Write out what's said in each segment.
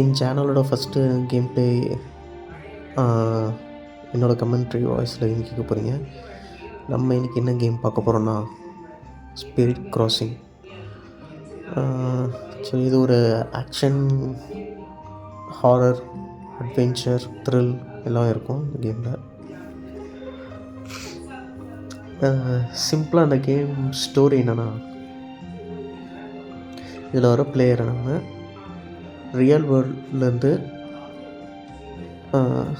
என் சேனலோட first game play என்னோடய commentary வாய்ஸில் நீங்கள் கேட்க போகிறீங்க நம்ம இன்றைக்கி என்ன கேம் பார்க்க போகிறோன்னா ஸ்பிரிட் கிராசிங் ஸோ இது ஒரு ஆக்ஷன் ஹாரர் அட்வென்ச்சர் த்ரில் எல்லாம் இருக்கும் இந்த கேமில் சிம்பிளாக அந்த கேம் ஸ்டோரி என்னென்னா இதில் வர பிளேயரை நம்ம ரியல் வேர்ல்ட்லேருந்து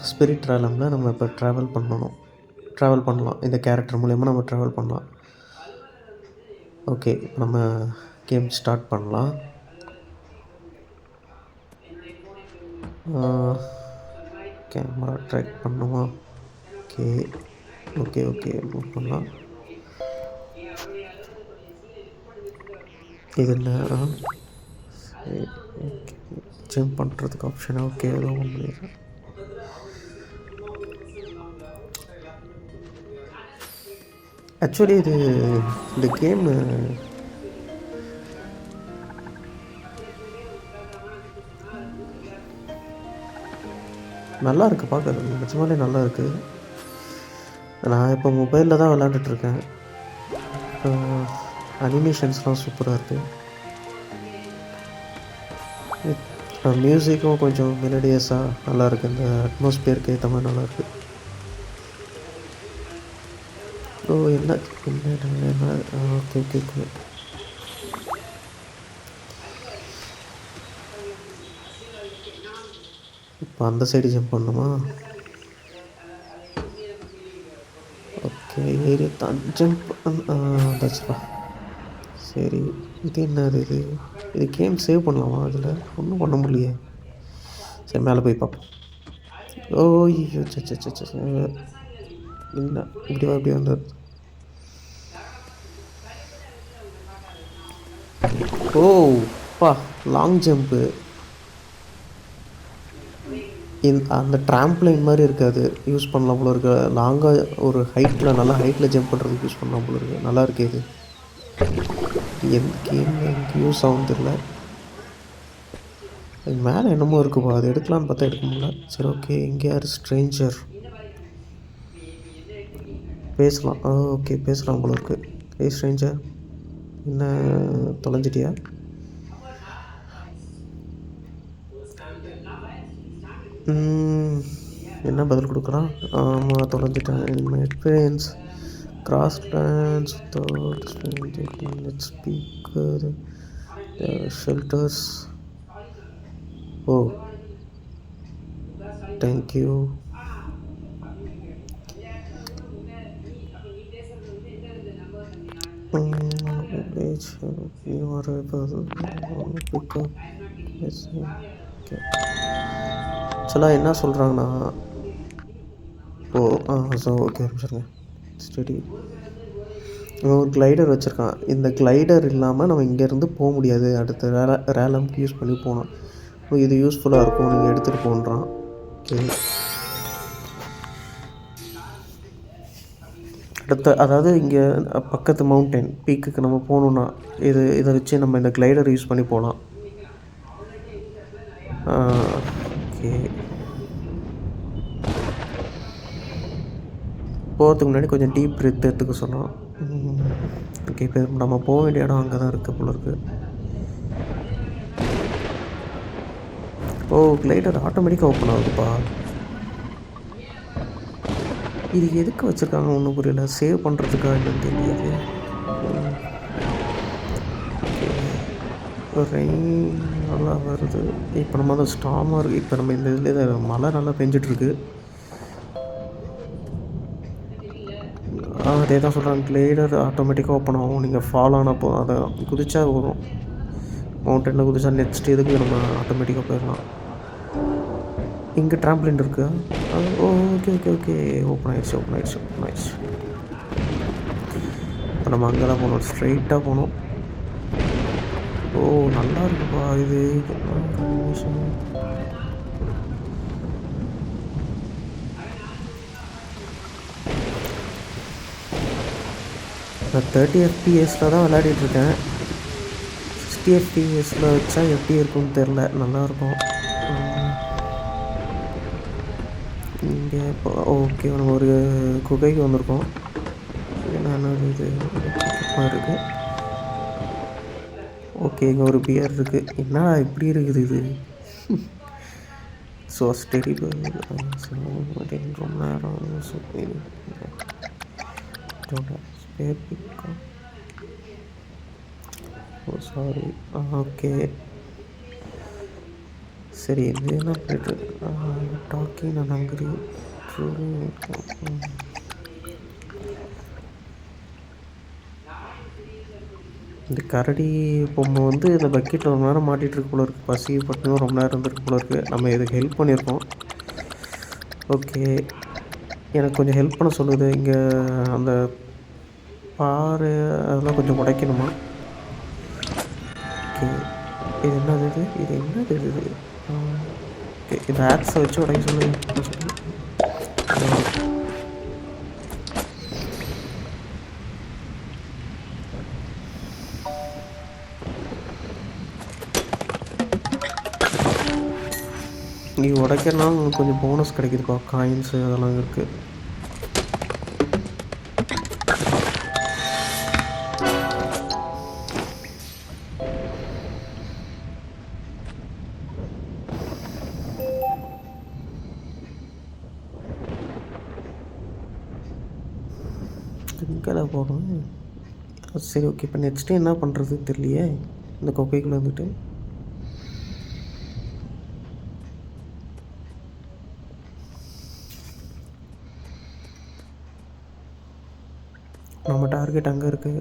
ஸ்பிரிட் ட்ராவலமில் நம்ம இப்போ ட்ராவல் பண்ணணும். ட்ராவல் பண்ணலாம். இந்த கேரக்டர் மூலயமா நம்ம ட்ராவல் பண்ணலாம். ஓகே நம்ம கேம் ஸ்டார்ட் பண்ணலாம். கேமரா ட்ராக் பண்ணுமா? ஓகே ஓகே ஓகே மூவ் பண்ணலாம். இது என்ன? ஜம்ப் பண்ணுறதுக்கு ஆப்ஷன் ஓகே ஏதோ ஒன்று ஆக்சுவலி இது இந்த கேம் நல்லா இருக்குது பார்க்கறது நிஜமாலே நல்லா இருக்குது நான் இப்போ மொபைலில் தான் விளாண்டுட்ருக்கேன் அனிமேஷன்ஸ்லாம் சூப்பராக இருக்குது மியூசிக்கும் கொஞ்சம் மெலடியஸாக நல்லாயிருக்கு. இந்த அட்மாஸ்பியருக்கு ஏற்ற மாதிரி நல்லாயிருக்கு. ஓ என்ன? என்ன ஓகே ஓகே ஓகே இப்போ அந்த சைடு ஜம்ப் பண்ணுமா ஓகே ஏரியா தான் ஜம்ப் தச்சுப்பா சரி இது என்னது இது? இது கேம் சேவ் பண்ணலாமா அதில் ஒன்றும் பண்ண முடியலையே. சரி மேலே போய் பார்ப்போம். ஓ ஐயோ சச்ச சச்ச இப்படி இப்படி வந்தது ஓ பா லாங் ஜம்ப்பு இந்த அந்த ட்ராம்ப்ளைன் மாதிரி இருக்காது. யூஸ் பண்ணலாம் போல இருக்கு. லாங்காக ஒரு ஹைட்டில் நல்லா ஹைட்டில் ஜம்ப் பண்ணுறதுக்கு யூஸ் பண்ணலாம் போல இருக்குது நல்லா இருக்குது இது. எந்த கேம் எனக்கு யூஸ் ஆகும் தெரில அது மேலே என்னமோ இருக்குப்பா அது எடுக்கலான்னு பார்த்தா எடுக்க முடியல. சரி ஓகே இங்கே யார்? ஸ்ட்ரேஞ்சர் பேசலாம். ஓகே பேசலாம் போல இருக்கு. ஏ ஸ்ட்ரேஞ்சர் என்ன தொலைஞ்சிட்டியா? என்ன பதில் கொடுக்குறான்? ஆமாம் தொலைஞ்சிட்டேன். My experience grasslands without let's speak uh, the, the shelters oh thank you village you are able to pick up yes okay ஆக்சுவலாக என்ன சொல்கிறாங்கன்னா ஓ ஆ ஸோ ஓகே சொல்லுங்கள் ஸ்டடி இவன் ஒரு கிளைடர் வச்சுருக்கான். இந்த கிளைடர் இல்லாமல் நம்ம இங்கேருந்து போக முடியாது. அடுத்த ரே ரேலம்க்கு யூஸ் பண்ணி போனோம் இது யூஸ்ஃபுல்லாக இருக்கும். நீங்கள் எடுத்துகிட்டு போன்றான் ஓகே அடுத்த அதாவது இங்கே பக்கத்து மவுண்டைன் பீக்குக்கு நம்ம போகணுன்னா இது இதை வச்சு நம்ம இந்த கிளைடர் யூஸ் பண்ணி போகலாம். ஓகே போகிறதுக்கு முன்னாடி கொஞ்சம் டீப் ப்ரெத் எடுத்துக்க சொன்னோம் ஓகே இப்போ நம்ம போக வேண்டிய இடம் அங்கே தான் இருக்குது போல இருக்குது ஓ கிளைடர் ஆட்டோமேட்டிக்காக ஓப்பன் ஆகுதுப்பா. இது எதுக்கு வச்சுருக்காங்க ஒன்றும் புரியல. சேவ் பண்ணுறதுக்காக என்னன்னு தெரியாது. ரெயின் நல்லா வருது. இப்போ நம்ம அந்த ஸ்டாமாக இருக்குது இப்போ நம்ம இந்த இதில் மழை நல்லா பெஞ்சிட்ருக்கு அதே தான் சொல்கிறாங்க கிளைடர் ஆட்டோமேட்டிக்காக ஓப்பன் ஆகும். நீங்கள் ஃபால் ஆனப்போ அதை குதிச்சா வரும். மவுண்டனில் குதிச்சா நெக்ஸ்ட் இதுக்கு நம்ம ஆட்டோமேட்டிக்காக போயிடலாம் இங்கே ட்ராம்ப்ளின் இருக்குது அது ஓகே ஓகே ஓகே ஓப்பன் ஆயிடுச்சு ஓப்பன் ஆயிடுச்சு ஓப்பன் ஆயிடுச்சு. இப்போ நம்ம அங்கே தான் போகணும். ஸ்ட்ரைட்டாக போகணும். ஓ நல்லா இருக்குப்பா. இது. நான் தேர்ட்டி எஃபிஎஸில் தான் விளையாடிட்டுருக்கேன். சிக்ஸ்டி எஃபிஎஸில் வச்சா எப்படி இருக்கும்னு தெரில நல்லாயிருக்கும் இங்கே இப்போ ஓகே நம்ம ஒரு குகைக்கு வந்திருக்கோம். நான் இது இருக்குது ஓகே இங்கே ஒரு பியர் இருக்குது என்ன இப்படி இருக்குது இது? ஸோ ஸ்டெடிபிள் ரொம்ப நேரம் ஸ்பேர் ஓ சாரி ஓகே சரி இது என்ன பண்ணிட்டு டாக்கிங் நான் ஹங்கரி இந்த கரடி பொம்மை வந்து இந்த பக்கெட்டில் ரொம்ப நேரம் மாட்டிகிட்டு இருக்கு போல இருக்குது பசி பட்டினும் ரொம்ப நேரம் இருந்திருக்கு போல இருக்குது நம்ம இதுக்கு ஹெல்ப் பண்ணியிருக்கோம். ஓகே எனக்கு கொஞ்சம் ஹெல்ப் பண்ண சொல்லுது இங்கே அந்த பாறை அதெல்லாம் கொஞ்சம் உடைக்கணுமா? ஓகே. இது என்னது இது? இது என்னது இது? ஓகே. இந்த ஆக்ஸை வச்சு உடைக்க சொல்லுங்க நீ உடைக்கிறனால உங்களுக்கு கொஞ்சம் போனஸ் கிடைக்குதுப்பா. காயின்ஸு அதெல்லாம் இருக்குது எங்கடா போகணும்? சரி ஓகே இப்போ நெக்ஸ்ட்டு என்ன பண்ணுறது தெரியலையே. இந்த கொக்கைக்குள்ளே வந்துட்டு. நம்ம டார்கெட் அங்கே இருக்குது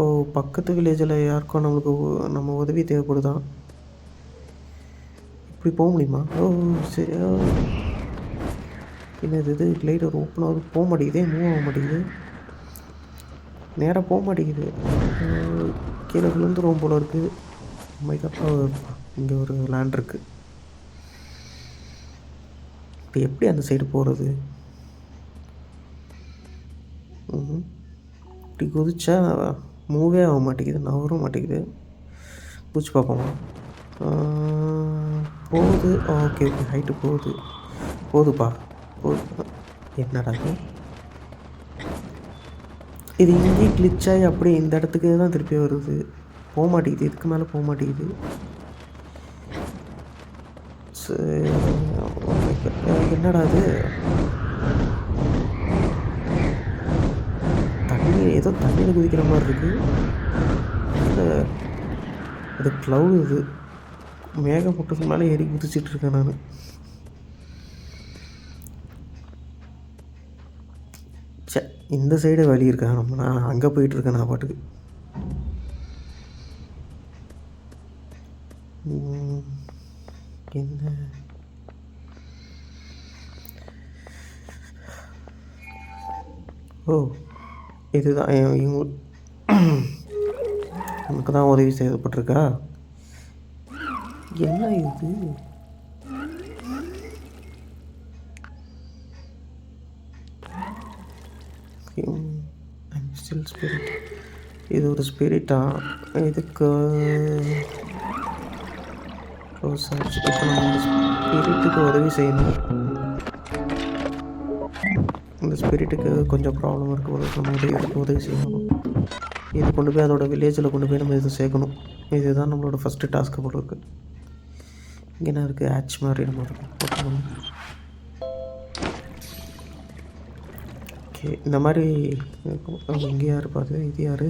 ஓ பக்கத்து வில்லேஜில் யாருக்கும் நம்மளுக்கு நம்ம உதவி தேவைப்படுதான் இப்படி போக முடியுமா? ஓ சரி ஓ. என்னது இது? லைட்டர் ஓப்பன் ஆகுது. போக மாட்டேங்குதே மூவ் ஆக மாட்டேங்குது. நேராக போக மாட்டேங்குது. கீழே விழுந்துரும் போல இருக்குது மைக்கா இங்கே ஒரு லேண்ட் இருக்குது இப்போ எப்படி அந்த சைடு போகிறது ம் இப்படி குதிச்சா மூவே ஆக மாட்டேங்குது நவரும் மாட்டேங்குது. குதிச்சு பார்ப்போமா போகுது. ஓகே ஓகே ஹைட்டு போகுது. போகுதுப்பா. போகுது. என்னடா இது இது இங்கேயே glitch ஆகி அப்படியே இந்த இடத்துக்கு தான் திருப்பி வருது. போக மாட்டேங்குது. இதுக்கு மேலே போக மாட்டேங்குது. என்னடா இது? தண்ணி ஏதோ தண்ணியில் குதிக்கிற மாதிரி இருக்கு. அது க்ளவுடு இது. மேகமூட்டத்துக்கு மேலே ஏறி குதிச்சிட்டு இருக்கேன் நான். இந்த சைடு வழி இருக்கா? நம்ம நான் அங்கே போயிட்டுருக்கேன் நான் பாட்டுக்கு. என்ன? ஓ இதுதான். இவங்க நமக்கு தான் உதவி செய்யப்பட்டிருக்கா? என்ன இது? ஸ்டில் ஸ்பிரிட் இது ஒரு ஸ்பிரிட்டா இதுக்கு ஸ்பிரிட்டுக்கு உதவி செய்யணும். இந்த ஸ்பிரிட்டுக்கு கொஞ்சம் ப்ராப்ளம் இருக்குது போல நம்ம உதவி இதுக்கு உதவி செய்யணும்? இது கொண்டு போய் அதோட வில்லேஜில் கொண்டு போய் நம்ம இதை சேர்க்கணும். இதுதான் நம்மளோட ஃபஸ்ட்டு டாஸ்க்கு போல இருக்குது இங்கே என்ன இருக்குது ஆட்ச் மாதிரி நம்ம இருக்கும் ஓகே. இந்த மாதிரி இங்கே யார் பாரு? இது யார்?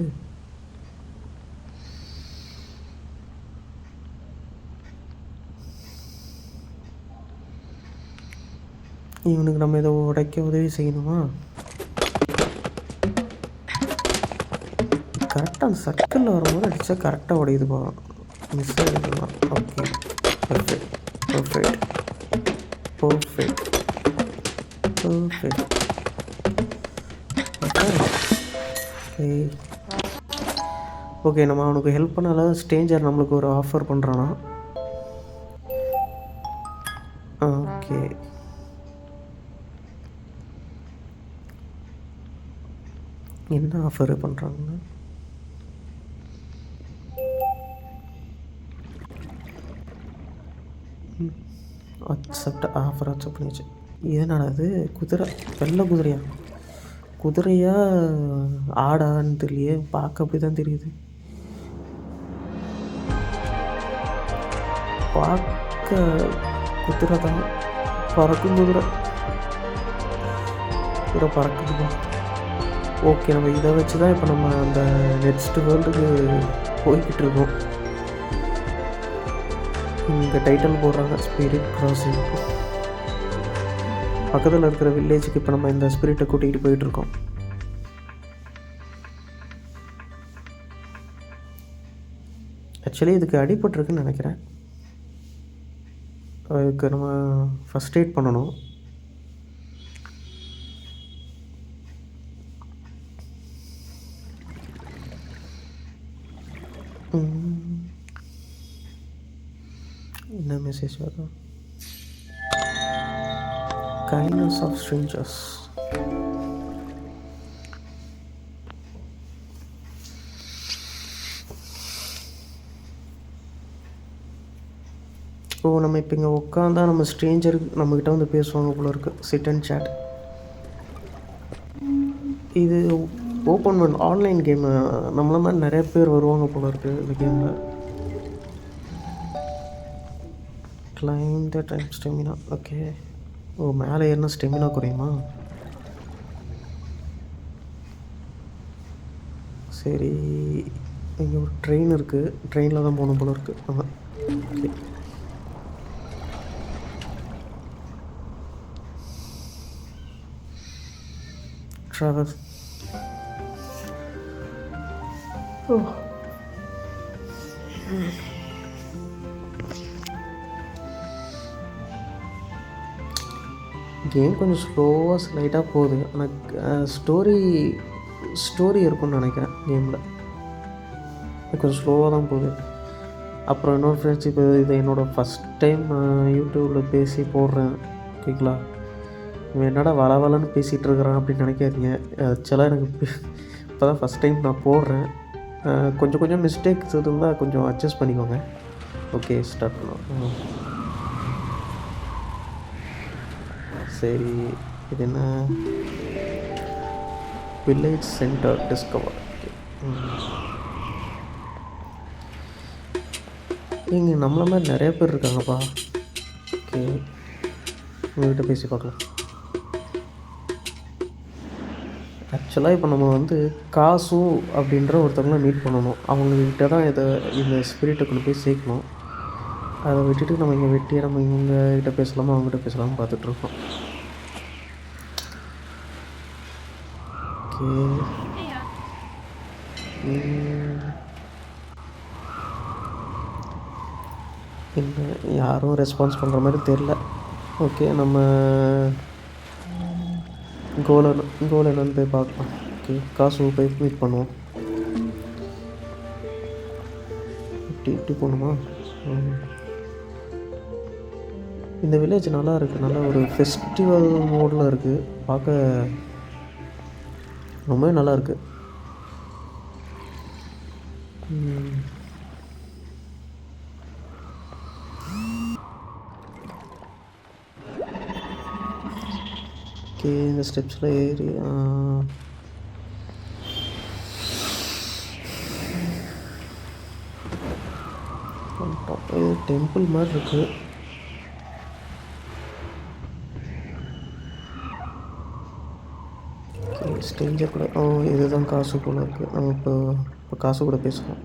இவனுக்கு நம்ம இதை உடைக்க உதவி செய்யணுமா? கரெக்டாக அந்த சர்க்கிளில் வரும்போது அடித்தா கரெக்டாக உடையுது போகலாம் miss ஆகிடுதான் okay perfect perfect perfect perfect okay. Okay நம்ம அவனுக்கு ஹெல்ப் பண்ணால ஸ்டேஞ்சர் நம்மளுக்கு ஒரு ஆஃபர் பண்ணுறானா ஓகே. என்ன ஆஃபர் பண்ணுறாங்க அக்செப்ட் ஆஃபர் அக்செப்ட் பண்ணிச்சு என்னடா அது குதிரை வெள்ளை குதிரையா? குதிரையா ஆடான்னு தெரியலையே. பார்க்க அப்படி தான் தெரியுது. பார்க்க குதிரை தான். பறக்கும் குதிரை. குதிரை பறக்குதுப்பா ஓகே நம்ம இதை வச்சு தான் இப்போ நம்ம அந்த நெக்ஸ்ட் வேர்ல்டுக்கு போய்கிட்டு இருக்கோம். இங்கே டைட்டில் போடுறாங்க ஸ்பிரிட் கிராசிங் பக்கத்தில் இருக்கிற வில்லேஜுக்கு இப்போ நம்ம இந்த ஸ்பிரிட்டை கூட்டிகிட்டு போயிட்டுருக்கோம் ஆக்சுவலி இதுக்கு அடிபட்டிருக்குன்னு நினைக்கிறேன். அதுக்கு நம்ம ஃபஸ்ட் எய்ட் பண்ணணும். என்ன மெசேஜ் வரும் kindness of strangers. ஓ நம்ம இப்போ இங்கே உட்காந்தா நம்ம ஸ்ட்ரேஞ்சர் நம்மக்கிட்ட வந்து பேசுவாங்க போல இருக்கு. சிட் அண்ட் சேட் இது ஓப்பன் பண்ண ஆன்லைன் கேமு நம்மள மாதிரி நிறைய பேர் வருவாங்க போல இருக்கு இந்த கேமில் claim the time stamina okay ஓ மேலே ஏறினா ஸ்டெமினா குறையுமா? சரி இங்கே ஒரு ட்ரெயின் இருக்குது ட்ரெயினில் தான் போகணும் போல இருக்குது ஆமாம் ஓகே. ட்ராவல் ஓ. கேம் கொஞ்சம் ஸ்லோவாக ஸ்லைட்டாக போகுது. ஆனால் ஸ்டோரி ஸ்டோரி இருக்கும்னு நினைக்கிறேன் கேமில் கொஞ்சம் ஸ்லோவாக தான் போகுது. அப்புறம் இன்னொரு ஃப்ரெண்ட்ஸ் இப்போ இது என்னோடய ஃபஸ்ட் டைம் யூடியூப்பில் பேசி போடுறேன். ஓகேங்களா இவன் என்னடா வள வளன்னு பேசிகிட்டு இருக்கிறான் அப்படின்னு நினைக்காதீங்க. ஆக்சுவலாக எனக்கு இப்போ தான் ஃபஸ்ட் டைம் நான் போடுறேன். கொஞ்சம் கொஞ்சம் மிஸ்டேக்ஸ் இருந்தால் கொஞ்சம் அட்ஜஸ்ட் பண்ணிக்கோங்க. ஓகே ஸ்டார்ட் பண்ணுவோம் சரி இது என்ன? வில்லேஜ் சென்டர் டிஸ்கவர் இங்கே நம்மள மாதிரி நிறைய பேர் இருக்காங்கப்பா. ஓகே உங்கள்கிட்ட பேசி பார்க்கலாம். ஆக்சுவலாக இப்போ நம்ம வந்து காசு அப்படின்ற ஒருத்தவங்கள மீட் பண்ணணும். அவங்கக்கிட்ட தான் இதை இந்த ஸ்பிரிட்டை கொண்டு போய் சேர்க்கணும். அதை விட்டுட்டு நம்ம இங்கே வெட்டி நம்ம இவங்ககிட்ட பேசலாமா அவங்ககிட்ட பேசலாமா பார்த்துட்ருக்கோம் ஓகே இல்லை யாரும் ரெஸ்பான்ஸ் பண்ணுற மாதிரி தெரில ஓகே நம்ம கோலன் கோல் என்னன்னு போய் பார்க்கலாம். ஓகே காசு போய் மீட் பண்ணுவோம். இப்படி இப்படி போகணுமா? இந்த வில்லேஜ் நல்லா இருக்குது நல்லா ஒரு ஃபெஸ்டிவல் மோடில் இருக்குது பார்க்க ரொம்பவே நல்லா இருக்கு. ஓகே இந்த ஸ்டெப்ஸில் ஏறி டெம்பிள் மாதிரி இருக்குது ஸ்டேஞ்சர் கூட ஓ இதுதான் காசு போல இருக்குது நம்ம இப்போ இப்போ காசு கூட பேசுவோம்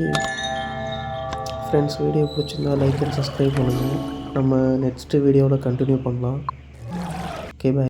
ஓகே ஃப்ரெண்ட்ஸ் வீடியோ பிடிச்சிருந்தா லைக் அண்ட் சப்ஸ்கிரைப் பண்ணுங்கள் நம்ம நெக்ஸ்ட்டு வீடியோவில் கண்டினியூ பண்ணலாம். Okay bye